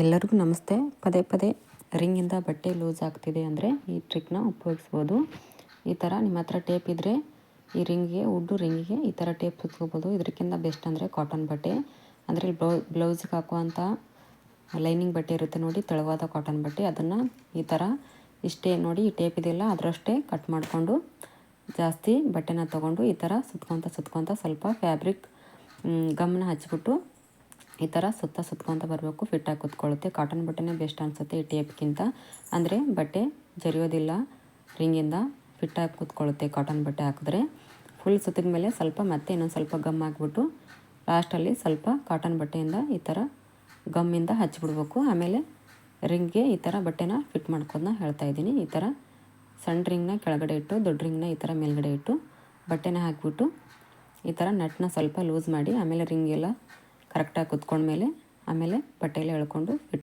ಎಲ್ಲರಿಗೂ ನಮಸ್ತೆ. ಪದೇ ಪದೇ ರಿಂಗಿಂದ ಬಟ್ಟೆ ಲೂಸ್ ಆಗ್ತಿದೆ ಅಂದರೆ ಈ ಟ್ರಿಕ್ನ ಉಪಯೋಗಿಸ್ಬೋದು. ಈ ಥರ ನಿಮ್ಮ ಹತ್ರ ಟೇಪ್ ಇದ್ದರೆ ಈ ರಿಂಗ್ಗೆ, ಉಡ್ಡು ರಿಂಗಿಗೆ ಈ ಥರ ಟೇಪ್ ಸುತ್ಕೋಬೋದು ಇದಕ್ಕಿಂತ ಬೆಸ್ಟ್ ಅಂದರೆ ಕಾಟನ್ ಬಟ್ಟೆ. ಅಂದರೆ ಬ್ಲೌ, ಬ್ಲೌಸಿಗೆ ಹಾಕುವಂಥ ಲೈನಿಂಗ್ ಬಟ್ಟೆ ಇರುತ್ತೆ ನೋಡಿ, ತೆಳುವಾದ ಕಾಟನ್ ಬಟ್ಟೆ. ಅದನ್ನು ಈ ಥರ ಇಷ್ಟೇ ನೋಡಿ, ಈ ಟೇಪ್ ಇದೆಯಲ್ಲ ಅದರಷ್ಟೇ ಕಟ್ ಮಾಡಿಕೊಂಡು ಜಾಸ್ತಿ ಬಟ್ಟೆನ ತೊಗೊಂಡು ಈ ಥರ ಸುತ್ಕೊತ ಸುತ್ಕೊತ ಸ್ವಲ್ಪ ಫ್ಯಾಬ್ರಿಕ್ ಗಮ್ನ ಹಚ್ಬಿಟ್ಟು ಈ ಥರ ಸುತ್ತ ಸುತ್ಕೊತ ಬರಬೇಕು ಫಿಟ್ಟಾಗಿ ಕೂತ್ಕೊಳ್ಳುತ್ತೆ. ಕಾಟನ್ ಬಟ್ಟೆನೇ ಬೆಸ್ಟ್ ಅನಿಸುತ್ತೆ ಈ ಟೇಪ್ಗಿಂತ. ಅಂದರೆ ಬಟ್ಟೆ ಜರಿಯೋದಿಲ್ಲ, ರಿಂಗಿಂದ ಫಿಟ್ಟಾಗಿ ಕೂತ್ಕೊಳ್ಳುತ್ತೆ ಕಾಟನ್ ಬಟ್ಟೆ ಹಾಕಿದ್ರೆ. ಫುಲ್ ಸುತ್ತಿದ ಮೇಲೆ ಸ್ವಲ್ಪ ಮತ್ತೆ ಇನ್ನೊಂದು ಸ್ವಲ್ಪ ಗಮ್ ಹಾಕ್ಬಿಟ್ಟು ಲಾಸ್ಟಲ್ಲಿ ಸ್ವಲ್ಪ ಕಾಟನ್ ಬಟ್ಟೆಯಿಂದ ಈ ಥರ ಗಮ್ಮಿಂದ ಹಚ್ಚಿಬಿಡ್ಬೇಕು ಆಮೇಲೆ ರಿಂಗ್ಗೆ ಈ ಥರ ಬಟ್ಟೆನ ಫಿಟ್ ಮಾಡ್ಕೋದನ್ನ ಹೇಳ್ತಾ ಇದ್ದೀನಿ. ಈ ಥರ ಸಣ್ಣ ರಿಂಗ್ನ ಕೆಳಗಡೆ ಇಟ್ಟು, ದೊಡ್ಡ ರಿಂಗ್ನ ಈ ಥರ ಮೇಲ್ಗಡೆ ಇಟ್ಟು ಬಟ್ಟೆನ ಹಾಕಿಬಿಟ್ಟು ಈ ಥರ ನಟ್ನ ಸ್ವಲ್ಪ ಲೂಸ್ ಮಾಡಿ, ಆಮೇಲೆ ರಿಂಗೆಲ್ಲ ಕರೆಕ್ಟಾಗಿ ಕುತ್ಕೊಂಡ್ಮೇಲೆ ಆಮೇಲೆ ಬಟ್ಟೆಯಲ್ಲಿ ಎಳ್ಕೊಂಡು